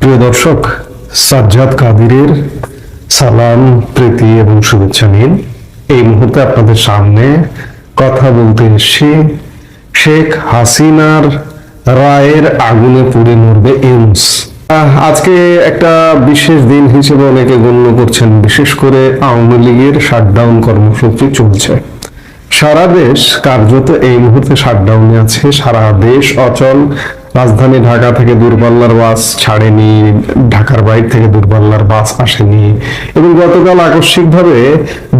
প্রিয় দর্শক, সাজ্জাদ কাদিরের সালাম, প্রীতি এবং শুভেচ্ছা নিন। এই মুহূর্তে আপনাদের সামনে কথা বলতে এসে শেখ হাসিনার রায়ের আগুনে পুড়ে মরবে এমস আজকে একটা বিশেষ দিন হিসেবে অনেকে গণ্য করছেন, বিশেষ করে আওয়ামী লীগের শাটডাউন কর্মসূচি চলছে। সারা দেশ কার্যত এই মুহূর্তে শাটডাউনে আছে, সারা দেশ অচল রাজধানী ঢাকা থেকে দূরপাল্লার বাস ছাড়েনি, ঢাকার বাইরে থেকে দূরপাল্লার বাস আসেনি এবং গতকাল আকস্মিকভাবে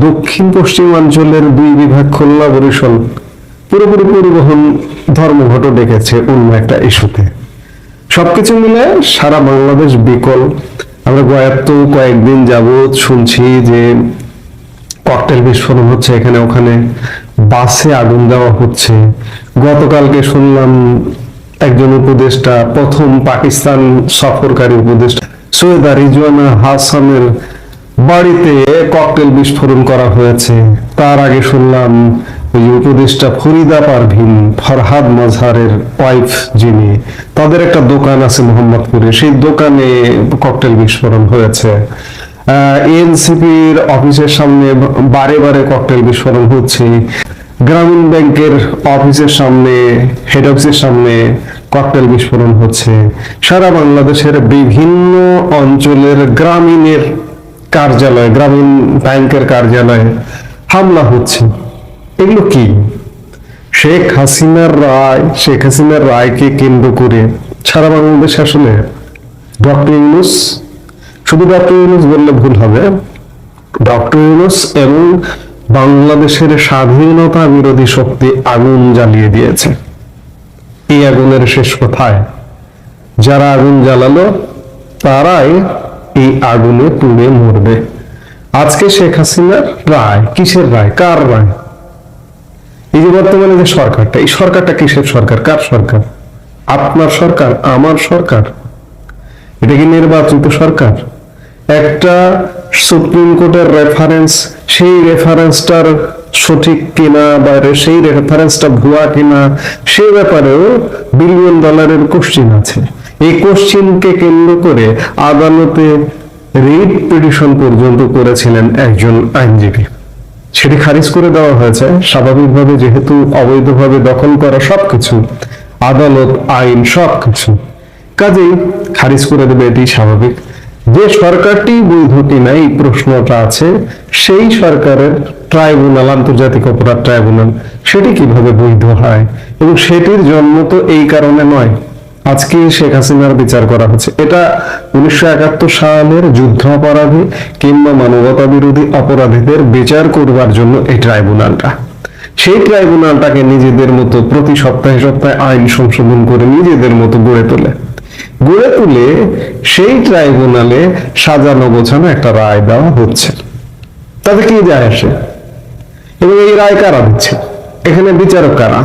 দক্ষিণ পশ্চিমাঞ্চলের দুই বিভাগ খুলনা বরিশাল পুরোপুরি পরিবহন ধর্মঘট ডেকেছে অন্য একটা ইস্যুতে। সবকিছু মিলে সারা বাংলাদেশ বিকল। আমরা গয়াত্ত কয়েকদিন যাবৎ শুনছি যে ককটেল বিস্ফোরণ হচ্ছে এখানে, ওখানে বাসে আগুন দেওয়া হচ্ছে। গতকালকে শুনলাম একজন উপদেষ্টা, প্রথম পাকিস্তান সফরকারী উপদেষ্টা। সৈয়দা রিজওয়ানা হাসানের বাড়িতে ককটেল বিস্ফোরণ করা হয়েছে। তার আগে শুনলাম ওই উপদেষ্টা ফরিদা পারভিন, ফরহাদ মাজহারের ওয়াইফ যিনি, তাদের একটা দোকান আছে মোহাম্মদপুরে। সেই দোকানে ককটেল বিস্ফোরণ হয়েছে। এনসিপির অফিসের সামনে বারে বারে ককটেল বিস্ফোরণ হচ্ছে। গ্রামীণ ব্যাংকের অফিসের সামনে হেড অফিসের সামনে ককটেল বিস্ফোরণ হচ্ছে। সারা বাংলাদেশের বিভিন্ন অঞ্চলের গ্রামীণের কার্যালয়, গ্রামীণ ব্যাংকের কার্যালয়ে হামলা হচ্ছে। এগুলো কি? শেখ হাসিনার রায়, শেখ হাসিনার রায়কে কেন্দ্র করে সারা বাংলাদেশ আসলে ডক্টর ইউনুস, শুধু ডক্টর ইউনুস বললে ভুল হবে। ডক্টর ইউনুস এবং বাংলাদেশের স্বাধীনতা বিরোধী শক্তি আগুন জ্বালিয়ে দিয়েছে। এই আগুনের শেষ কোথায়, যারা আগুন জ্বালালো, তারাই এই আগুনে পুড়ে মরবে। আজকে শেখ হাসিনার রায়, কিসের রায়, কার রায়? এই যে বর্তমানে যে সরকারটা, এই সরকারটা কিসের সরকার, কার সরকার? আপনার সরকার, আমার সরকার? এটা কি নির্বাচিত সরকার? একটা সুপ্রিম কোর্টের রেফারেন্স সেই রেফারেন্সটার সঠিক কিনা বা সেই রেফারেন্সটা ভুয়া কিনা, সে ব্যাপারেও বিলিয়ন ডলারের কোশ্চিন আছে। এই কোশ্চিনকে কেন্দ্র করে আদালতে রিট পিটিশন পর্যন্ত করেছিলেন একজন আইনজীবী। সেটি খারিজ করে দেওয়া হয়েছে। স্বাভাবিকভাবে যেহেতু অবৈধভাবে দখল করা সবকিছু, আদালত, আইন সবকিছু। কাজেই খারিজ করে দেবে এটি স্বাভাবিক। যে সরকারটি বৈধ কিনা এই প্রশ্নটা আছে, সেই সরকারের ট্রাইব্যুনাল, আন্তর্জাতিক অপরাধ ট্রাইব্যুনাল, সেটি কীভাবে বৈধ হয়? এবং সেটির জন্ম তো এই কারণে নয়। আজকে শেখ হাসিনার বিচার করা হচ্ছে। এটা উনিশশো একাত্তর সালের যুদ্ধ অপরাধী কিংবা মানবতা বিরোধী অপরাধীদের বিচার করবার জন্য এই ট্রাইব্যুনালটা। সেই ট্রাইব্যুনালটাকে নিজেদের মতো প্রতি সপ্তাহে সপ্তাহে আইন সংশোধন করে নিজেদের মতো গড়ে তোলে। গড়ে তুলে সেই ট্রাইব্যুনালে সাজানো গোছানো একটা রায় দেওয়া হচ্ছে। তাতে কি যায় আসে? এবং এই রায় কারা দিচ্ছে? এখানে বিচারক কারা?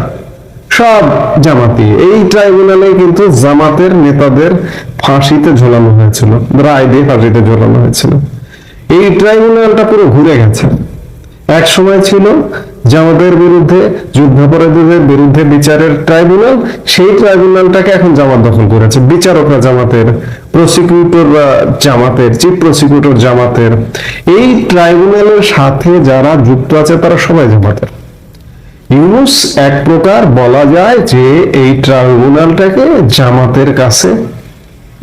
সব জামাতি। এই ট্রাইব্যুনালে কিন্তু জামাতের নেতাদের ফাঁসিতে ঝোলানো হয়েছিল, রায় দিয়ে ফাঁসিতে ঝোলানো হয়েছিল। এই ট্রাইব্যুনালটা পুরো ঘুরে গেছে। এক সময় ছিল জামাতের বিরুদ্ধে, যুদ্ধাপরাধীদের বিরুদ্ধে বিচারের ট্রাইব্যুনাল, সেই ট্রাইব্যুনালটাকে এখন জামাত দখল করেছে। বিচারকরা জামাতের প্রসিকিউটররা জামাতের চিফ প্রসিকিউটর জামাতের। এই ট্রাইব্যুনালের সাথে যারা যুক্ত আছে, তারা সবাই জামাতের ইউনুস এক প্রকার বলা যায় যে, এই ট্রাইব্যুনালটাকে জামাতের কাছে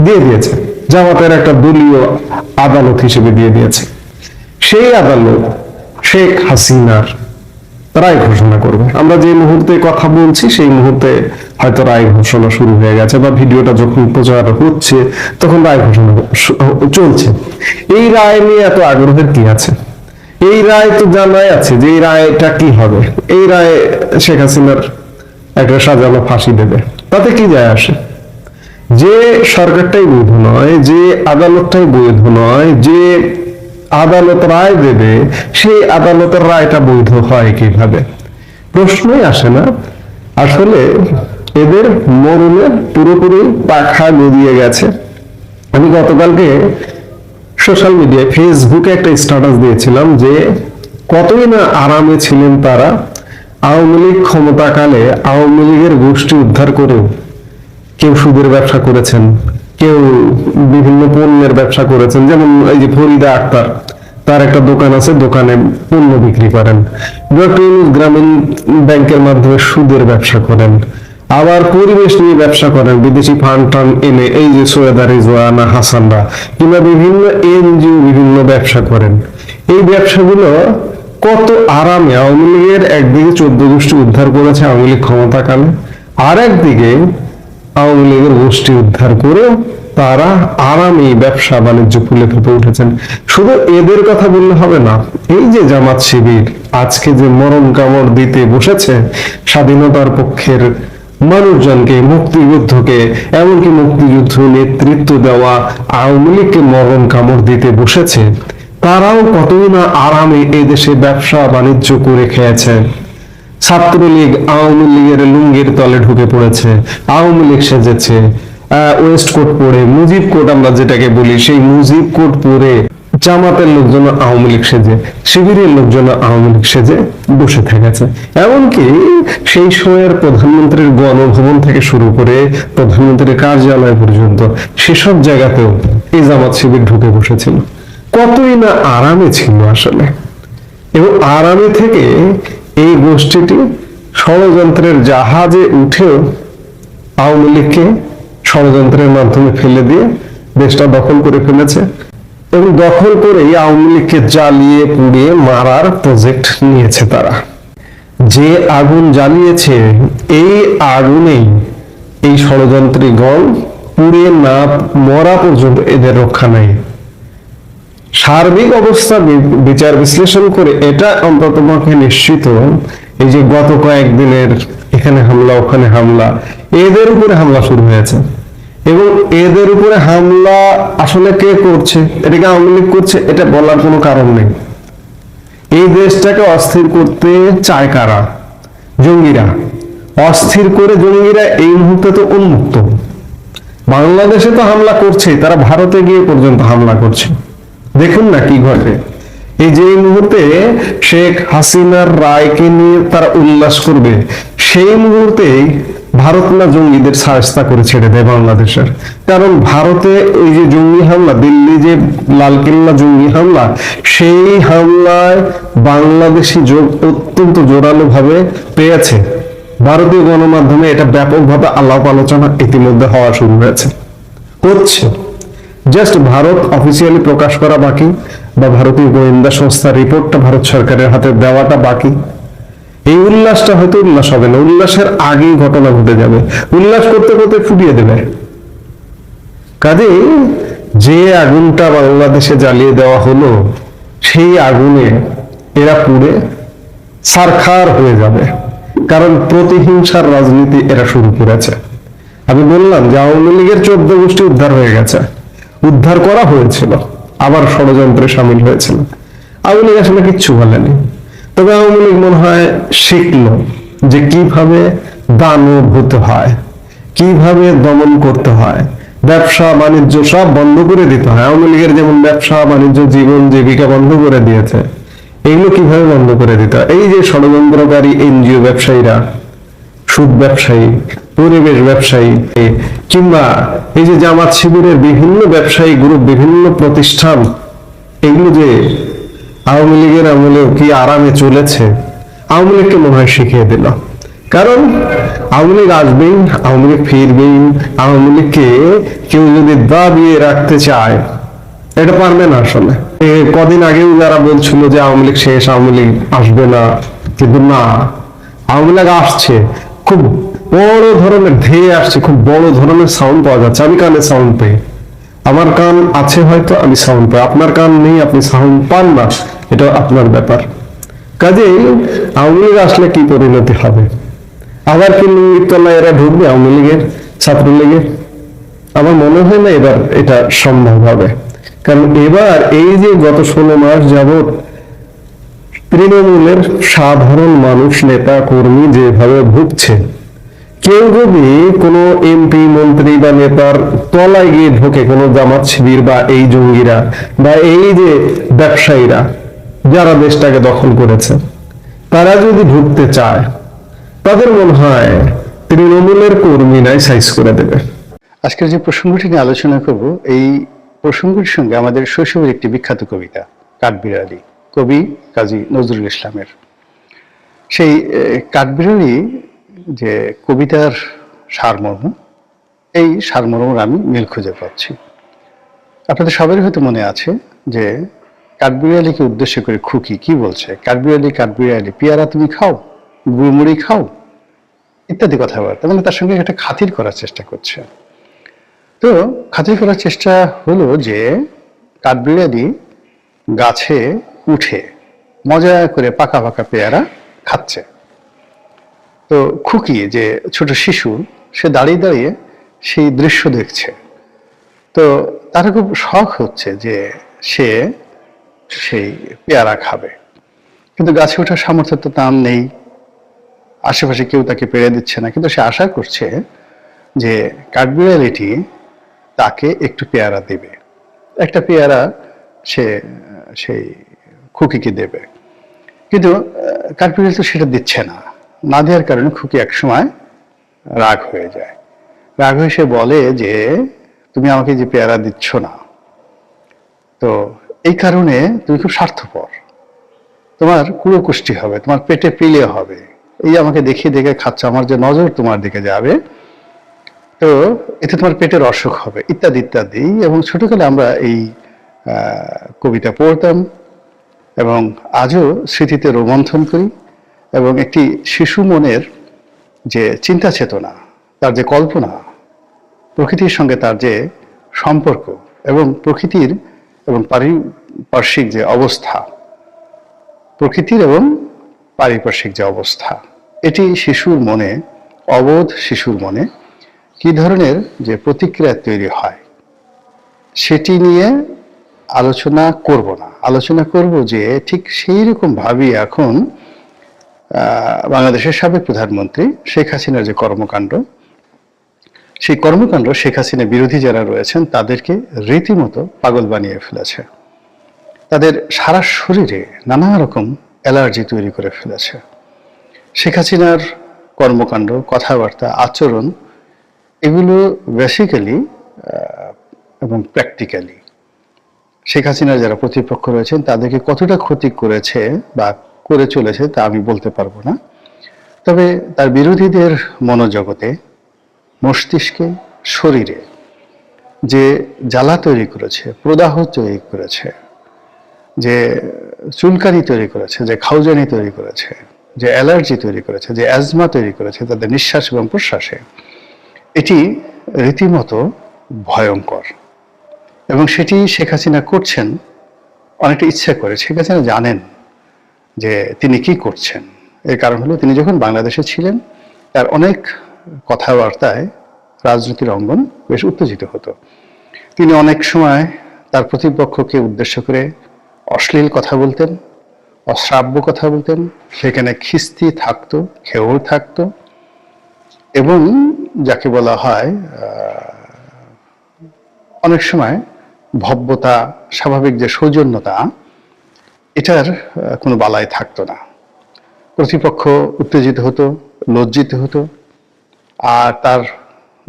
দিয়ে দিয়েছে। জামাতের একটা দলীয় আদালত হিসেবে দিয়ে দিয়েছে। সেই আদালত শেখ হাসিনার রায় ঘোষণা করবে। আমরা যে মুহূর্তে কথা বলছি, সেই মুহূর্তে হয়তো রায় ঘোষণা শুরু হয়ে গেছে বা ভিডিওটা যখন প্রচার হচ্ছে, তখন রায় ঘোষণা চলছে। এই রায় নিয়ে এত আগ্রহের কি আছে? এই রায় তো জানাই আছে যে এই রায়টা কি হবে। এই রায় শেখ হাসিনার একটা সাজানো ফাঁসি দেবে। তাতে কি যায় আসে? যে সরকারটাই বৈধ নয়, যে আদালতটাই বৈধ নয়, যে আদালত রায় দেবে, সেই আদালতের রায়টা বৈধ হয় কীভাবে? প্রশ্নই আসে না। আসলে এদের মরণে পুরোপুরি পাখা গদিয়ে গেছে। আমি গতকালকে সোশ্যাল মিডিয়ায়, ফেসবুকে একটা স্ট্যাটাস দিয়েছিলাম যে কতই না আরামে ছিলেন তারা, আওয়ামী লীগ ক্ষমতাকালে আওয়ামী লীগের গোষ্ঠী উদ্ধার করেও কেউ সুদের ব্যবসা করেছেন। কেউ বিভিন্ন পণ্যের ব্যবসা করেছেন। যেমন এই যে ফরিদা আক্তার, তার একটা দোকান আছে, দোকানে পণ্য বিক্রি করেন। গ্রামীণ ব্যাংকের মাধ্যমে সুদের ব্যবসা করেন। আবার পরিবেশ নিয়ে ব্যবসা করেন, বিদেশি ফান্ড টান্ড এনে এই যে সৈয়দা রিজওয়ানা হাসানরা কিংবা বিভিন্ন এনজিও বিভিন্ন ব্যবসা করেন। এই ব্যবসাগুলো কত আরামে আওয়ামী লীগের একদিকে চোদ্দ গোষ্ঠী উদ্ধার করেছে আওয়ামী লীগ ক্ষমতাকালে আর একদিকে আওয়ামী লীগের গোষ্ঠী উদ্ধার করে তারা আরামে ব্যবসা বাণিজ্য খুলে ফেপে উঠেছেন। শুধু এদের কথা বললে হবে না, এই যে জামাত শিবির আজকে যে মরণ কামড় দিতে বসেছে, স্বাধীনতার পক্ষের মানুষজনকে, মুক্তিযুদ্ধকে, এমনকি মুক্তিযুদ্ধ নেতৃত্ব দেওয়া আওয়ামী লীগকে মরণ কামড় দিতে বসেছে, তারাও কতই না আরামে এদেশে ব্যবসা বাণিজ্য করে খেয়েছে। ছাত্রলীগ আওয়ামী লীগের লুঙ্গির তলে ঢুকে পড়েছে, আওয়ামী লীগ সেজেছে ওয়েস্ট কোট পরে, মুজিব কোট আমরা যেটাকে বলি, সেই মুজিব কোট পরে জামাতের লোকজন আওয়ামী লীগ সেজে, শিবিরের লোকজন আওয়ামী লীগ সেজে বসে থেকেছে। এমনকি সেই সময়ের প্রধানমন্ত্রীর গণভবন থেকে শুরু করে প্রধানমন্ত্রীর কার্যালয় পর্যন্ত সেসব জায়গাতেও এই জামাত শিবির ঢুকে বসেছিল। কতই না আরামে ছিল আসলে। এবং আরামে থেকে এই গোষ্ঠীটি ষড়যন্ত্রের জাহাজে উঠেও আওয়ামী লীগকে ষড়যন্ত্রের মাধ্যমে ফেলে দিয়ে দেশটা দখল করে ফেলেছে এবং দখল করেই আওয়ামী লীগকে জ্বালিয়ে পুড়িয়ে মারার প্রজেক্ট নিয়েছে তারা। যে আগুন জ্বালিয়েছে, এই আগুনেই এই ষড়যন্ত্রীগণ পুড়ে না মরা পর্যন্ত এদের রক্ষা নাই সার্বিক অবস্থা বিচার বিশ্লেষণ করে এটা অন্তত নিশ্চিত। এই যে গত কয়েকদিনের এখানে হামলা, ওখানে হামলা, এদের উপরে হামলা শুরু হয়েছে। এবং এদের উপরে হামলা আসলে কে করছে, এটাকে আওয়ামী লীগ করছে, এটা বলার কোনো কারণ নেই। এই দেশটাকে অস্থির করতে চায় কারা? জঙ্গিরা। অস্থির করে জঙ্গিরা এই মুহূর্তে তো উন্মুক্ত। বাংলাদেশে তো হামলা করছে, তারা ভারতে গিয়ে পর্যন্ত হামলা করছে। দেখুন না কি ঘটে। এই যে মুহূর্তে শেখ হাসিনার রায়কে নিয়ে তারা উল্লাস করবে, সেই মুহূর্তেই ভারত না জঙ্গিদের সাহস্তা করে ছেড়ে দেয় বাংলাদেশের। কারণ ভারতে এই যে জঙ্গি হামলা, দিল্লি যে লালকেল্লা জঙ্গি হামলা, সেই হামলায় বাংলাদেশি যোগ অত্যন্ত জোরালো ভাবে পেয়েছে। ভারতীয় গণমাধ্যমে এটা ব্যাপকভাবে আলাপ আলোচনা ইতিমধ্যে হওয়া শুরু হয়েছে। হচ্ছে। জাস্ট ভারত অফিসিয়ালি প্রকাশ করা বাকি বা ভারতীয় গোয়েন্দা সংস্থার রিপোর্টটা ভারত সরকারের হাতে দেওয়াটা বাকি। এই উল্লাসটা হয়তো উল্লাস হবে না, উল্লাসের আগেই ঘটনা ঘটে যাবে। উল্লাস করতে করতে ফুটিয়ে দেবে। কাজেই যে আগুনটা বাংলাদেশে জ্বালিয়ে দেওয়া হলো, সেই আগুনে এরা পুড়ে সারখার হয়ে যাবে। কারণ প্রতিহিংসার রাজনীতি এরা শুরু করেছে। আমি বললাম যে আওয়ামী লীগের চোদ্দ গোষ্ঠী উদ্ধার হয়ে গেছে। উদ্ধার করা হয়েছিল। আবার ষড়যন্ত্রে সামিল হয়েছিল। আওয়ামী লীগ আসলে কিচ্ছু বলেনি তবে আওয়ামী লীগ মনে হয় শিখলো যে কীভাবে দানব হতে হয়, কীভাবে দমন করতে হয়, ব্যবসা, বাণিজ্য সব বন্ধ করে দিতে হয়। আওয়ামী লীগের যেমন ব্যবসা, বাণিজ্য, জীবন, জীবিকা বন্ধ করে দিয়েছে, এগুলো কীভাবে বন্ধ করে দিতে হয়? এই যে ষড়যন্ত্রকারী, এনজিও ব্যবসায়ীরা সুদ ব্যবসায়ী, পরিবেশ ব্যবসায়ী, কিংবা এই যে জামাত শিবিরের বিভিন্ন ব্যবসায়ী গ্রুপ বিভিন্ন প্রতিষ্ঠান, এগুলো যে আওয়ামী লীগের আমলেও কি আরামে চলেছে, আওয়ামী লীগকে মনে হয় শিখিয়ে দিল। কারণ আওয়ামী লীগ আসবেই, আওয়ামী লীগ ফিরবেই, আওয়ামী লীগকে কেউ যদি দাবিয়ে রাখতে চায়, এটা পারবে না আসলে। কদিন আগেও যারা বলছিল যে আওয়ামী লীগ শেষ, আওয়ামী লীগ আসবে না, কিন্তু না, আওয়ামী লীগ আসছে। খুব বড় ধরনের, ধেয়ে আসছে, খুব বড় ধরনের সাউন্ড পাওয়া যাচ্ছে। আমি কানে সাউন্ড পাই আমার কান আছে হয়তো, আমি সাউন্ড পাই। আপনার কান নেই, আপনি সাউন্ড পান না। এটা আপনার ব্যাপার। কাজেই আওয়ামী লীগ আসলে কি পরিণতি হবে? আবার কি তলায় এরা ঢুকবে আওয়ামী লীগের, ছাত্রলীগের? আমার মনে হয় না এবার এটা সম্ভব হবে। কারণ এবার এই যে গত ষোলো মাস যাবত তৃণমূলের সাধারণ মানুষ, নেতা, কর্মী যেভাবে ভুগছে, কেউ যদি কোনো এমপি, মন্ত্রী বা নেতার তলায় গিয়ে ঢোকে, কোনো জামাত শিবির বা এই জঙ্গিরা বা এই যে ব্যবসায়ীরা, যারা দেশটাকে দখল করেছে, তারা যদি ঢুকতে চায়, তাদের মনে হয় তৃণমূলের কর্মীরাই সাইজ করে দেবে। আজকের যে প্রসঙ্গটি নিয়ে আলোচনা করব, এই প্রসঙ্গটির সঙ্গে আমাদের শৈশবের একটি বিখ্যাত কবিতা, কাঠবিড়ালি। কবি কাজী নজরুল ইসলামের। সেই কাঠবিড়ালি যে কবিতার সারমর্ম, এই সারমর্মর আমি মিল খুঁজে পাচ্ছি। আপনাদের সবারই হয়তো মনে আছে যে কাঠবিড়ালিকে উদ্দেশ্য করে খুকি কি বলছে? কাঠবিড়ালি কাঠবিড়ালি, পেয়ারা তুমি খাও, গুড়মুড়ি খাও, ইত্যাদি কথাবার্তা। মানে তার সঙ্গে একটা খাতির করার চেষ্টা করছে। তো খাতির করার চেষ্টা হলো যে কাঠবিড়ালি গাছে উঠে মজা করে পাকা পাকা পেয়ারা খাচ্ছে। তো খুকি যে ছোট শিশু, সে দাঁড়িয়ে দাঁড়িয়ে সেই দৃশ্য দেখছে। তো তার খুব শখ হচ্ছে যে সে সেই পেয়ারা খাবে। কিন্তু গাছে ওঠার সামর্থ্য তো তার নেই। আশেপাশে কেউ তাকে পেরে দিচ্ছে না। কিন্তু সে আশা করছে যে কাঠবিড়ালিটি তাকে একটু পেয়ারা দেবে। একটা পেয়ারা সে, সেই খুকিকে দেবে? কিন্তু কাঠবিড়ালি তো সেটা দিচ্ছে না। না দেওয়ার কারণে খুকি একসময় রাগ হয়ে যায়। রাগ হয়ে সে বলে যে, তুমি আমাকে যে পেয়ারা দিচ্ছ না, তো এই কারণে তুমি খুব স্বার্থপর। তোমার কুড়ো কুষ্টি হবে, তোমার পেটে পিলে হবে। এই আমাকে দেখিয়ে দেখে খাচ্ছ, আমার যে নজর তোমার দিকে যাবে, তো এতে তোমার পেটের অসুখ হবে। ইত্যাদি ইত্যাদি। এবং ছোটকালে আমরা এই কবিতা পড়তাম। এবং আজও স্মৃতিতে রোমন্থন করি এবং একটি শিশু মনের যে চিন্তা চেতনা, তার যে কল্পনা, প্রকৃতির সঙ্গে তার যে সম্পর্ক এবং প্রকৃতির এবং পারিপার্শ্বিক যে অবস্থা, প্রকৃতির এবং পারিপার্শ্বিক যে অবস্থা, এটি শিশুর মনে, অবোধ শিশুর মনে কি ধরনের যে প্রতিক্রিয়া তৈরি হয়, সেটি নিয়ে আলোচনা করব না। আলোচনা করব যে ঠিক সেই রকম ভাবি এখন বাংলাদেশের সাবেক প্রধানমন্ত্রী শেখ হাসিনার যে কর্মকাণ্ড, সেই কর্মকাণ্ড শেখ হাসিনা বিরোধী যারা রয়েছেন, তাদেরকে রীতিমতো পাগল বানিয়ে ফেলেছে। তাদের সারা শরীরে নানা রকম অ্যালার্জি তৈরি করে ফেলেছে। শেখ হাসিনার কর্মকাণ্ড, কথাবার্তা, আচরণ, এগুলো বেসিক্যালি এবং প্র্যাকটিক্যালি শেখ হাসিনার যারা প্রতিপক্ষ রয়েছেন, তাদেরকে কতটা ক্ষতি করেছে বা করে চলেছে তা আমি বলতে পারব না। তবে তার বিরোধীদের মনোজগতে, মস্তিষ্কে, শরীরে যে জ্বালা তৈরি করেছে, প্রদাহ তৈরি করেছে, যে চুলকানি তৈরি করেছে, যে খাউজানি তৈরি করেছে, যে অ্যালার্জি তৈরি করেছে, যে অ্যাজমা তৈরি করেছে, তাদের নিঃশ্বাস এবং প্রশ্বাসে, এটি রীতিমতো ভয়ঙ্কর। এবং সেটি শেখ হাসিনা করছেন, অনেকটা ইচ্ছা করে। শেখ হাসিনা জানেন যে তিনি কি করছেন। এর কারণ হলো তিনি যখন বাংলাদেশে ছিলেন, তার অনেক কথাবার্তায় রাজনীতির অঙ্গন বেশ উত্তেজিত হতো। তিনি অনেক সময় তার প্রতিপক্ষকে উদ্দেশ্য করে অশ্লীল কথা বলতেন, অশ্রাব্য কথা বলতেন। সেখানে খিস্তি থাকতো, খেউর থাকতো এবং যাকে বলা হয় অনেক সময় ভব্যতা, স্বাভাবিক যে সৌজন্যতা, এটার কোনো বালাই থাকতো না। প্রতিপক্ষ উত্তেজিত হতো, লজ্জিত হতো, আর তার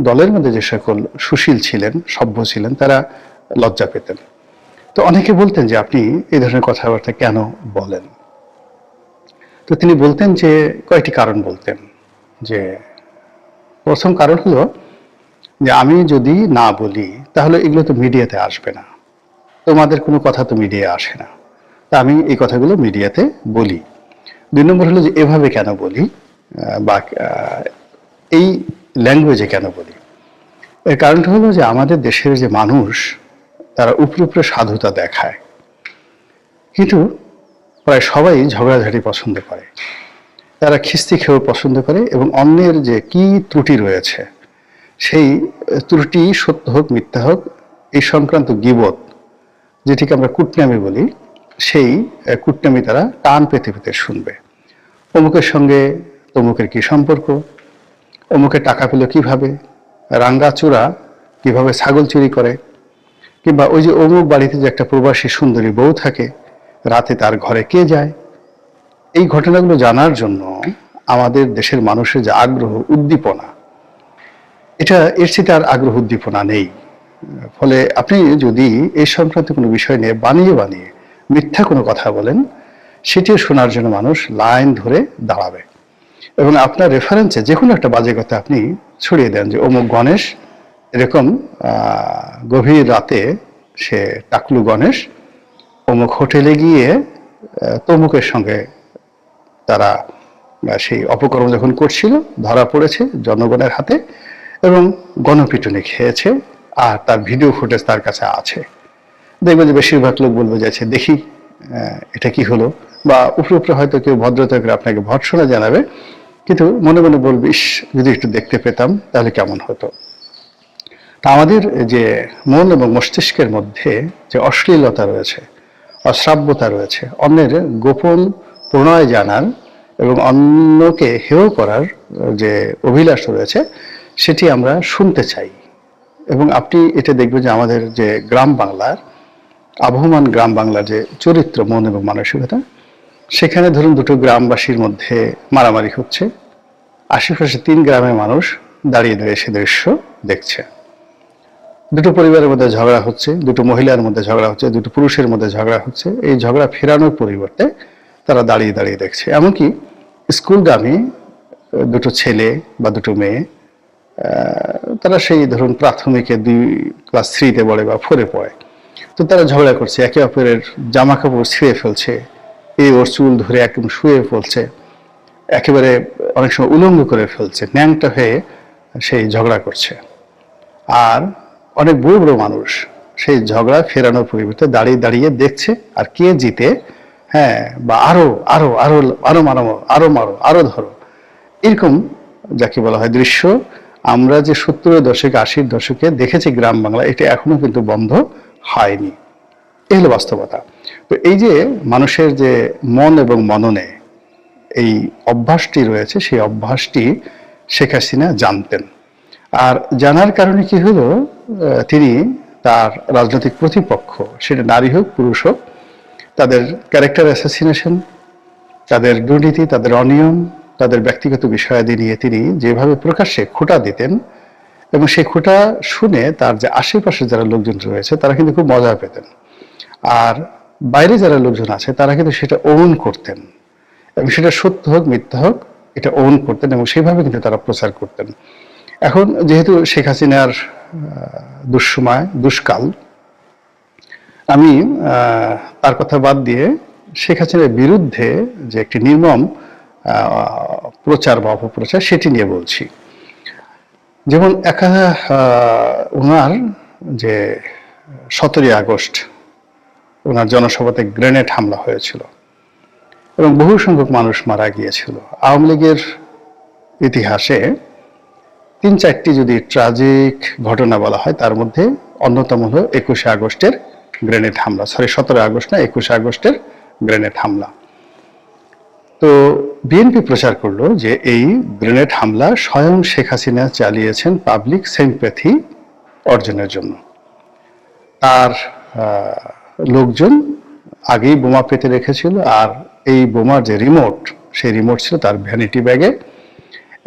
দলের মধ্যে যে সকল সুশীল ছিলেন, সভ্য ছিলেন, তারা লজ্জা পেতেন। তো অনেকে বলতেন যে, আপনি এই ধরনের কথাবার্তা কেন বলেন? তো তিনি বলতেন যে, কয়েকটি কারণ বলতেন। যে, প্রথম কারণ হলো যে, আমি যদি না বলি তাহলে এগুলো তো মিডিয়াতে আসবে না। তোমাদের কোনো কথা তো মিডিয়া আসে না। তা আমি এই কথাগুলো মিডিয়াতে বলি। দুই নম্বর হলো যে এভাবে কেন বলি? বা এই ল্যাঙ্গুয়েজে কেন বলি? এর কারণটা হলো যে আমাদের দেশের যে মানুষ, তারা উপরে উপরে সাধুতা দেখায়। কিন্তু প্রায় সবাই ঝগড়াঝাটি পছন্দ করে। তারা খিস্তি খেয়েও পছন্দ করে এবং অন্যের যে কি ত্রুটি রয়েছে, সেই ত্রুটি সত্য হোক, মিথ্যা হোক, এই সংক্রান্ত গিবত যেটিকে আমরা কুটনামি বলি, সেই কুটনামি তারা টান পেতে পেতে শুনবে। অমুকের সঙ্গে তমুকের কি সম্পর্ক? অমুকের টাকা পেল কীভাবে? রাঙ্গা চূড়া কীভাবে ছাগল চুরি করে? কিংবা ওই যে অমুক বাড়িতে যে একটা প্রবাসী সুন্দরী বউ থাকে, রাতে তার ঘরে কে যায়? এই ঘটনাগুলো জানার জন্য আমাদের দেশের মানুষের যে আগ্রহ, উদ্দীপনা এটা এর চেয়ে আর আগ্রহ উদ্দীপনা নেই। ফলে আপনি যদি এই সংক্রান্ত কোনো বিষয় নিয়ে বানিয়ে বানিয়ে মিথ্যা কোনো কথা বলেন, সেটিও শোনার জন্য মানুষ লাইন ধরে দাঁড়াবে। এবং আপনার রেফারেন্সে যে কোনো একটা বাজে কথা আপনি ছড়িয়ে দেন যে অমুক গণেশ। এরকম গভীর রাতে সে টাকলু গণেশ অমুক হোটেলে গিয়ে তমুকের সঙ্গে তারা সেই অপকর্ম যখন করছিল, ধরা পড়েছে জনগণের হাতে এবং গণপিটুনি খেয়েছে, আর তার ভিডিও ফুটেজ তার কাছে আছে। দেখবেন যে বেশিরভাগ লোক বলবে যাচ্ছে দেখি এটা কি হলো? বা উপরে উপরে হয়তো কেউ ভদ্রতা করে আপনাকে ভর্সনা জানাবে, কিন্তু মনে মনে বলবে, ইস, যদি একটু দেখতে পেতাম, তাহলে কেমন হতো? তা আমাদের যে মন এবং মস্তিষ্কের মধ্যে যে অশ্লীলতা রয়েছে, অশ্রাব্যতা রয়েছে, অন্যের গোপন প্রণয় জানার এবং অন্যকে হেয় করার যে অভিলাষ রয়েছে সেটি আমরা শুনতে চাই। এবং আপনি এটা দেখবেন যে আমাদের যে গ্রাম বাংলার, আবহমান গ্রাম বাংলার যে চরিত্র, মন এবং মানসিকতা, সেখানে ধরুন দুটো গ্রামবাসীর মধ্যে মারামারি হচ্ছে। আশেপাশে তিন গ্রামের মানুষ দাঁড়িয়ে দাঁড়িয়ে সে দৃশ্য দেখছে। দুটো পরিবারের মধ্যে ঝগড়া হচ্ছে, দুটো মহিলার মধ্যে ঝগড়া হচ্ছে, দুটো পুরুষের মধ্যে ঝগড়া হচ্ছে। এই ঝগড়া ফেরানোর পরিবর্তে তারা দাঁড়িয়ে দাঁড়িয়ে দেখছে। এমনকি স্কুলগামী দুটো ছেলে বা দুটো মেয়ে তারা সেই ধরুন প্রাথমিকে দুই ক্লাস থ্রিতে পড়ে বা ফোরে পড়ে। তো তারা ঝগড়া করছে, একে অপরের জামা কাপড় ছিঁড়ে ফেলছে, এই ওর চুল ধরে একদম শুয়ে ফেলছে একেবারে অনেক সময় উলঙ্গ করে ফেলছে, ন্যাংটা হয়ে সেই ঝগড়া করছে। আর অনেক বড় বড় মানুষ সেই ঝগড়া ফেরানোর পরিবর্তে দাঁড়িয়ে দাঁড়িয়ে দেখছে, আর কে জিতে? হ্যাঁ বা আরও আরও আরও আরও মারো আরও মারো, আরও ধরো। এরকম যাকে বলা হয় দৃশ্য। আমরা যে সত্তরের দশকে, আশির দশকে দেখেছি গ্রাম বাংলা, এটা এখনও কিন্তু বন্ধ হয়নি। এই হলো বাস্তবতা। তো এই যে মানুষের যে মন এবং মননে এই অভ্যাসটি রয়েছে, সেই অভ্যাসটি শেখ হাসিনা জানতেন। আর জানার কারণে কি হলো? তিনি তার রাজনৈতিক প্রতিপক্ষ, সেটা নারী হোক, পুরুষ হোক, তাদের ক্যারেক্টার অ্যাসাসিনেশন তাদের দুর্নীতি, তাদের অনিয়ম তাদের ব্যক্তিগত বিষয়াদি নিয়ে তিনি যেভাবে প্রকাশ্যে খোঁটা দিতেন এবং সেই খোঁটা শুনে তার যে আশেপাশে যারা লোকজন রয়েছে, তারা কিন্তু খুব মজা পেতেন। আর বাইরে যারা লোকজন আছে, তারা কিন্তু সেটা ওন করতেন। এবং সেটা সত্য হোক, মিথ্যা হোক, এটা ওন করতেন এবং সেভাবে কিন্তু তারা প্রচার করতেন। এখন যেহেতু শেখ হাসিনার দুঃসময়, দুষ্কাল, আমি তার কথা বাদ দিয়ে শেখ হাসিনার বিরুদ্ধে যে একটি নির্মম প্রচার বা অপপ্রচার সেটি নিয়ে বলছি। যেমন একা ওনার যে সতেরোই আগস্ট ওনার জনসভাতে গ্রেনেড হামলা হয়েছিল এবং বহু সংখ্যক মানুষ মারা গিয়েছিল। আওয়ামী লীগের ইতিহাসে তিন চারটি যদি ট্রাজিক ঘটনা বলা হয়, তার মধ্যে অন্যতম হল একুশে আগস্টের গ্রেনেড হামলা। সরি সতেরো আগস্ট না, একুশে আগস্টের গ্রেনেড হামলা। তো বিএনপি প্রচার করল যে এই গ্রেনেড হামলা স্বয়ং শেখ হাসিনা চালিয়েছেন পাবলিক সিম্প্যাথি অর্জনের জন্য। তার লোকজন আগেই বোমা পেতে রেখেছিল আর এই বোমার যে রিমোট, সেই রিমোট ছিল তার ভ্যানিটি ব্যাগে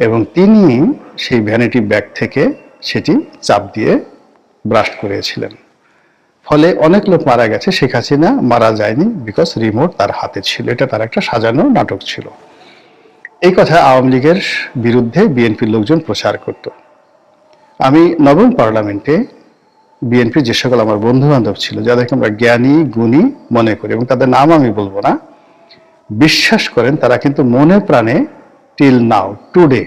এবং তিনি সেই ভ্যানিটি ব্যাগ থেকে সেটি চাপ দিয়ে ব্রাস্ট করিয়েছিলেন ফলে অনেক লোক মারা গেছে, শেখ হাসিনা মারা যায়নি বিকজ রিমোট তার হাতে ছিল। এটা তার একটা সাজানো নাটক ছিল। এই কথা আওয়ামী লীগের বিরুদ্ধে বিএনপির লোকজন প্রচার করত। আমি নবম পার্লামেন্টে বিএনপির যে সকল আমার বন্ধু বান্ধব ছিল, যাদেরকে আমরা জ্ঞানী, গুণী মনে করি এবং তাদের নাম আমি বলব না, বিশ্বাস করেন তারা কিন্তু মনে প্রাণে টিল নাও টুডে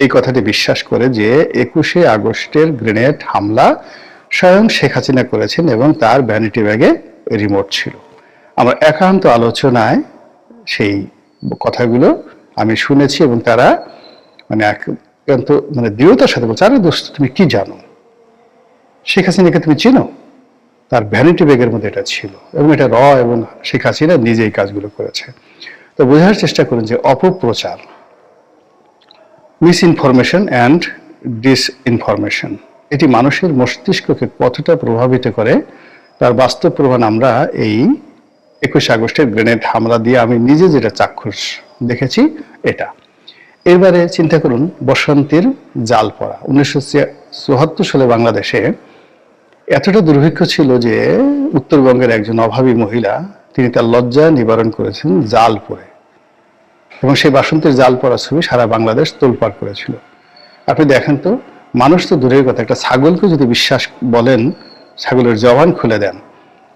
এই কথাটি বিশ্বাস করে যে একুশে আগস্টের গ্রেনেড হামলা স্বয়ং শেখ হাসিনা করেছেন এবং তার ভ্যানিটি ব্যাগে রিমোট ছিল। আমার একান্ত আলোচনায় সেই কথাগুলো আমি শুনেছি এবং তারা মানে একান্ত মানে দৃঢ়তার সাথে বলছে, আরে দোস্ত, তুমি কি জানো? শেখ হাসিনাকে তুমি চিনো? তার ভ্যানিটি ব্যাগের মধ্যে এটা ছিল এবং এটা র এবং শেখ হাসিনা নিজেই কাজগুলো করেছে। তো বোঝার চেষ্টা করুন যে অপপ্রচার মিস ইনফরমেশন অ্যান্ড ডিসইনফরমেশন এটি মানুষের মস্তিষ্ককে কতটা প্রভাবিত করে, তার বাস্তব প্রমাণ আমরা এই একুশে আগস্টের গ্রেনেড হামলা দিয়ে আমি নিজে যেটা চাক্ষুষ দেখেছি, এটা। এবারে চিন্তা করুন, বসন্তের জাল পড়া। উনিশশো চুয়াত্তর সালে বাংলাদেশে এতটা দুর্ভিক্ষ ছিল যে উত্তরবঙ্গের একজন অভাবী মহিলা, তিনি তার লজ্জা নিবারণ করেছেন জাল পরে এবং সেই বাসন্তের জাল পড়া ছবি সারা বাংলাদেশ তোলপাড় করেছিল। আপনি দেখেন তো মানুষ তো দূরের কথা, একটা ছাগলকে যদি বিশ্বাস বলেন, ছাগলের জবান খুলে দেন।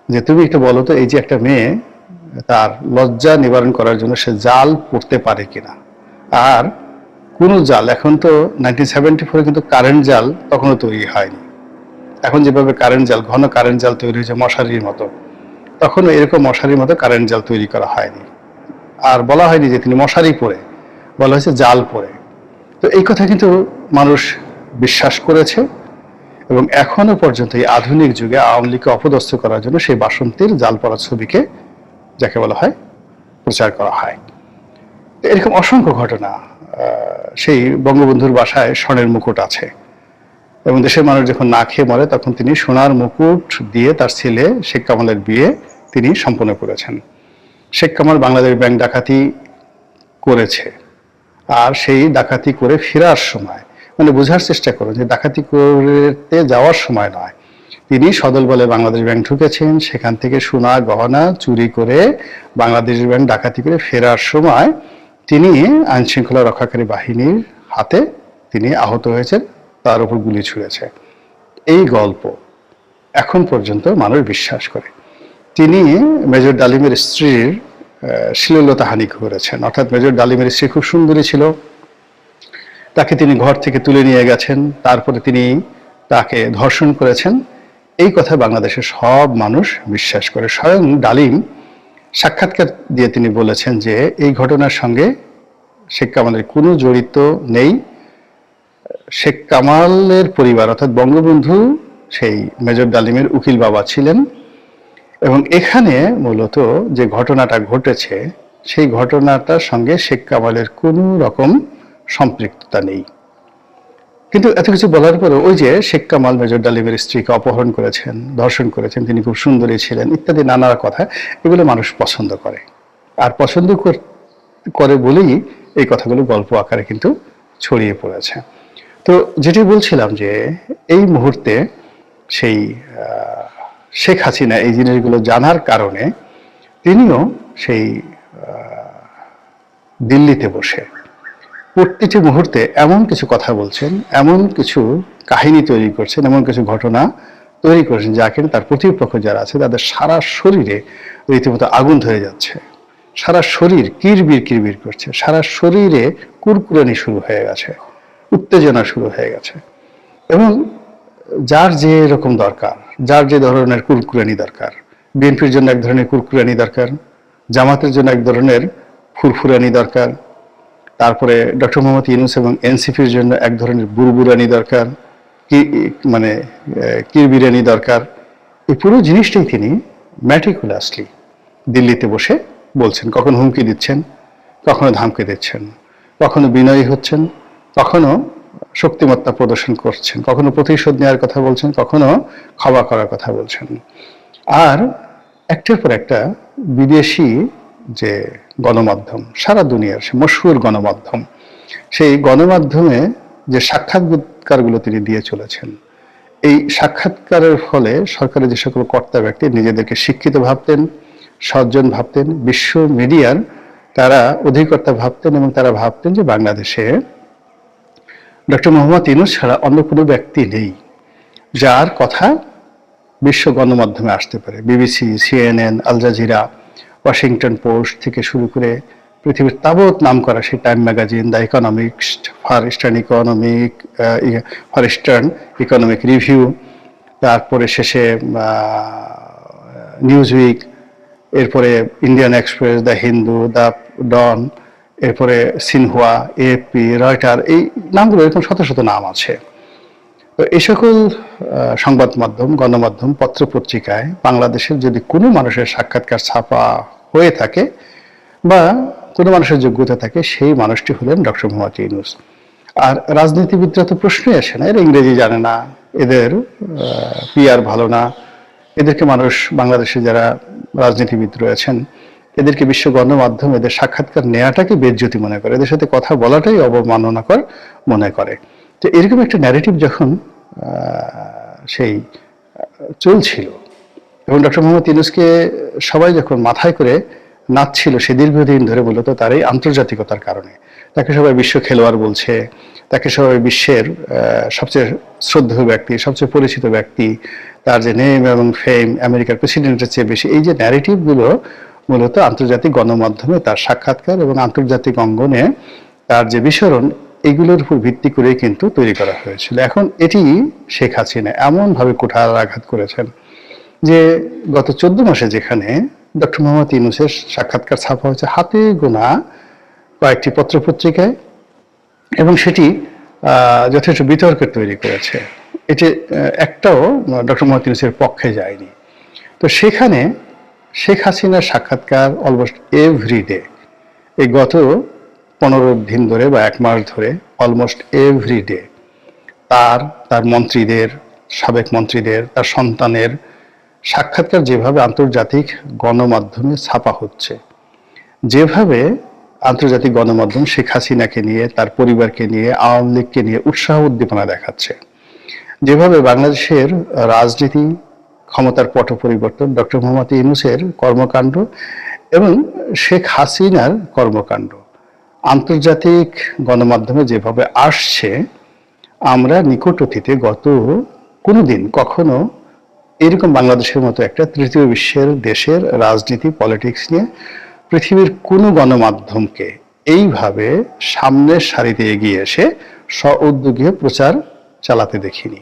যে তুমি একটু বলো তো, এই যে একটা মেয়ে, তার লজ্জা নিবারণ করার জন্য সে জাল পড়তে পারে কিনা? আর কোনো জাল, এখন তো নাইনটিন সেভেন্টি ফোরে কিন্তু কারেন্ট জাল তখনও তৈরি হয়নি। এখন যেভাবে কারেন্ট জাল, ঘন কারেন্ট জাল তৈরি হয়েছে মশারির মতো, তখনও এরকম মশারির মতো কারেন্ট জাল তৈরি করা হয়নি। আর বলা হয়নি যে তিনি মশারি পরে, বলা হয়েছে জাল পরে। তো এই কথা কিন্তু মানুষ বিশ্বাস করেছে এবং এখনও পর্যন্ত এই আধুনিক যুগে আওয়ামী লীগকে অপদস্থ করার জন্য সেই বাসন্তীর জাল পড়া ছবিকে যাকে বলা হয় প্রচার করা হয়। এরকম অসংখ্য ঘটনা সেই বঙ্গবন্ধুর বাসায় স্বর্ণের মুকুট আছে। এবং দেশের মানুষ যখন না খেয়ে মরে, তখন তিনি সোনার মুকুট দিয়ে তার ছেলে শেখ কামালের বিয়ে তিনি সম্পন্ন করেছেন। শেখ কামাল বাংলাদেশ ব্যাংক ডাকাতি করেছে। আর সেই ডাকাতি করে ফেরার সময় মানে বোঝার চেষ্টা করুন যে ডাকাতি করতে যাওয়ার সময় নয়। তিনি সদল বলে বাংলাদেশ ব্যাংক ঢুকেছেন সেখান থেকে সোনা গহনা চুরি করে বাংলাদেশ ব্যাংক ডাকাতি করে ফেরার সময় তিনি আইন শৃঙ্খলা রক্ষাকারী বাহিনীর হাতে তিনি আহত হয়েছেন তার উপর গুলি ছুঁড়েছে। এই গল্প এখন পর্যন্ত মানুষ বিশ্বাস করে। তিনি মেজর ডালিমের স্ত্রীর আহ, শ্লীলতা হানি করেছেন। অর্থাৎ মেজর ডালিমের স্ত্রী খুব সুন্দরী ছিল। তাকে তিনি ঘর থেকে তুলে নিয়ে গেছেন, তারপরে তিনি তাকে ধর্ষণ করেছেন। এই কথা বাংলাদেশের সব মানুষ বিশ্বাস করে। স্বয়ং ডালিম সাক্ষাৎকার দিয়ে তিনি বলেছেন যে, এই ঘটনার সঙ্গে শেখ কামালের কোনো জড়িত নেই। শেখ কামালের পরিবার অর্থাৎ বঙ্গবন্ধু, সেই মেজর ডালিমের উকিল বাবা ছিলেন এবং এখানে মূলত যে ঘটনাটা ঘটেছে, সেই ঘটনাটার সঙ্গে শেখ কামালের কোনো রকম সম্পৃক্ততা নেই। কিন্তু এত কিছু বলার পরে ওই যে শেখ কামাল, মেজর ডালিমের স্ত্রীকে অপহরণ করেছেন, ধর্ষণ করেছেন, তিনি খুব সুন্দরী ছিলেন, ইত্যাদি নানা কথা, এগুলো মানুষ পছন্দ করে। আর পছন্দ কর- বলেই এই কথাগুলো গল্প আকারে কিন্তু ছড়িয়ে পড়েছে। তো যেটি বলছিলাম যে এই মুহূর্তে সেই শেখ হাসিনা এই জিনিসগুলো জানার কারণে তিনিও সেই দিল্লিতে বসে। প্রতিটি মুহূর্তে এমন কিছু কথা বলছেন, এমন কিছু কাহিনী তৈরি করছেন, এমন কিছু ঘটনা তৈরি করেছেন যা কিনা তার প্রতিপক্ষ যারা আছে, তাদের সারা শরীরে রীতিমতো আগুন ধরে যাচ্ছে। সারা শরীর কিরবির কিরবির করছে। সারা শরীরে কুরকুরানি শুরু হয়ে গেছে, উত্তেজনা শুরু হয়ে গেছে। এবং যার যে রকম দরকার, যার যে ধরনের কুরকুরানি দরকার, বিএনপির জন্য এক ধরনের কুরকুরানি দরকার, জামাতের জন্য এক ধরনের ফুরফুরানি দরকার তারপরে ডক্টর মোহাম্মদ ইউনুস এবং এনসিপির জন্য এক ধরনের বুরবুরানি দরকার, কি মানে কিরবিরানি দরকার। এই পুরো জিনিসটাই তিনি ম্যাটিকুলাসলি দিল্লিতে বসে বলছেন, কখনো হুমকি দিচ্ছেন, কখনো ধামকে দিচ্ছেন, কখনো বিনয়ী হচ্ছেন, কখনো শক্তিমত্তা প্রদর্শন করছেন, কখনো প্রতিশোধ নেওয়ার কথা বলছেন, কখনো ক্ষমা করার কথা বলছেন। আর একটার পর একটা বিদেশি যে গণমাধ্যম, সারা দুনিয়ার সে মশহুর গণমাধ্যম, সেই গণমাধ্যমে যে সাক্ষাৎকারগুলো তিনি দিয়ে চলেছেন, এই সাক্ষাৎকারের ফলে সরকারের যে সকল কর্তা ব্যক্তি নিজেদেরকে শিক্ষিত ভাবতেন, সজ্জন ভাবতেন, বিশ্ব মিডিয়ার তারা অধিকর্তা ভাবতেন এবং তারা ভাবতেন যে বাংলাদেশে ডক্টর মোহাম্মদ ইনুস ছাড়া অন্য কোনো ব্যক্তি নেই, যার কথা বিশ্ব গণমাধ্যমে আসতে পারে। BBC, CNN, Al Jazeera Washington Post থেকে শুরু করে পৃথিবীর তাবৎ নাম করা সেই time magazine, the economics, far eastern economic far eastern economic review, তারপরে শেষে নিউজ উইক এরপরে Indian Express, the Hindu, the Dawn, এরপরে সিনহুয়া এপি রয়টার, এই নামগুলো এরকম শত শত নাম আছে। তো এই সকল সংবাদ মাধ্যম, গণমাধ্যম পত্র পত্রিকায় বাংলাদেশের যদি কোনো মানুষের সাক্ষাৎকার ছাপা হয়ে থাকে বা কোনো মানুষের যোগ্যতা থাকে, সেই মানুষটি হলেন ডক্টর মোহাম্মদ ইউনুস। আর রাজনীতিবিদরা তো প্রশ্নই আসে না, এরা ইংরেজি জানে না, এদের পিয়ার ভালো না। এদেরকে মানুষ, বাংলাদেশে যারা রাজনীতিবিদ রয়েছেন, এদেরকে বিশ্ব গণমাধ্যম, এদের সাক্ষাৎকার নেওয়াটাকে বেজ্জতি মনে করে। এদের সাথে কথা বলাটাই অবমাননাকর মনে করে। তো এরকম একটা ন্যারেটিভ যখন সেই, চলছিল, এবং ডক্টর মোহাম্মদ ইউনুসকে সবাই যখন মাথায় করে নাচছিল, সে দীর্ঘদিন ধরে মূলত তার এই আন্তর্জাতিকতার কারণে। তাকে সবাই বিশ্ব খেলোয়াড় বলছে, তাকে সবাই বিশ্বের সবচেয়ে শ্রদ্ধেয় ব্যক্তি, সবচেয়ে পরিচিত ব্যক্তি, তার যে নেম এবং ফেম আমেরিকার প্রেসিডেন্টের চেয়ে বেশি। এই যে ন্যারেটিভগুলো মূলত আন্তর্জাতিক গণমাধ্যমে তার সাক্ষাৎকার এবং আন্তর্জাতিক অঙ্গনে তার যে বিসরণ এগুলোর উপর ভিত্তি করেই কিন্তু তৈরি করা হয়েছিল। এখন এটি শেখ হাসিনা এমনভাবে কুঠার আঘাত করেছেন যে গত চোদ্দ মাসে যেখানে ডক্টর মোহাম্মদ ইউনুসের সাক্ষাৎকার ছাপা হয়েছে, হাতে গোনা কয়েকটি পত্রপত্রিকায় এবং সেটি যথেষ্ট বিতর্কের তৈরি করেছে। এটি একটাও ডক্টর মোহাম্মদ ইউনুসের পক্ষে যায়নি। তো সেখানে শেখ হাসিনার সাক্ষাৎকার অলমোস্ট এভরি ডে এই গত পনেরো দিন ধরে বা এক মাস ধরে অলমোস্ট এভরি ডে তার তার মন্ত্রীদের, সাবেক মন্ত্রীদের, তার সন্তানের সাক্ষাৎকার যেভাবে আন্তর্জাতিক গণমাধ্যমে ছাপা হচ্ছে। যেভাবে আন্তর্জাতিক গণমাধ্যম শেখ হাসিনাকে নিয়ে, তার পরিবারকে নিয়ে, আওয়ামী লীগকে নিয়ে উৎসাহ উদ্দীপনা দেখাচ্ছে। যেভাবে বাংলাদেশের রাজনীতি, ক্ষমতার পট পরিবর্তন, ডক্টর মোহাম্মদ ইউনুসের কর্মকাণ্ড এবং শেখ হাসিনার কর্মকাণ্ড আন্তর্জাতিক গণমাধ্যমে যেভাবে আসছে, আমরা নিকট অতীতে গত কোনো দিন কখনো এরকম বাংলাদেশের মতো একটা তৃতীয় বিশ্বের দেশের রাজনীতি পলিটিক্স নিয়ে পৃথিবীর কোনো গণমাধ্যমকে এইভাবে সামনের সারিতে এগিয়ে এসে স্ব উদ্যোগীয় প্রচার চালাতে দেখিনি।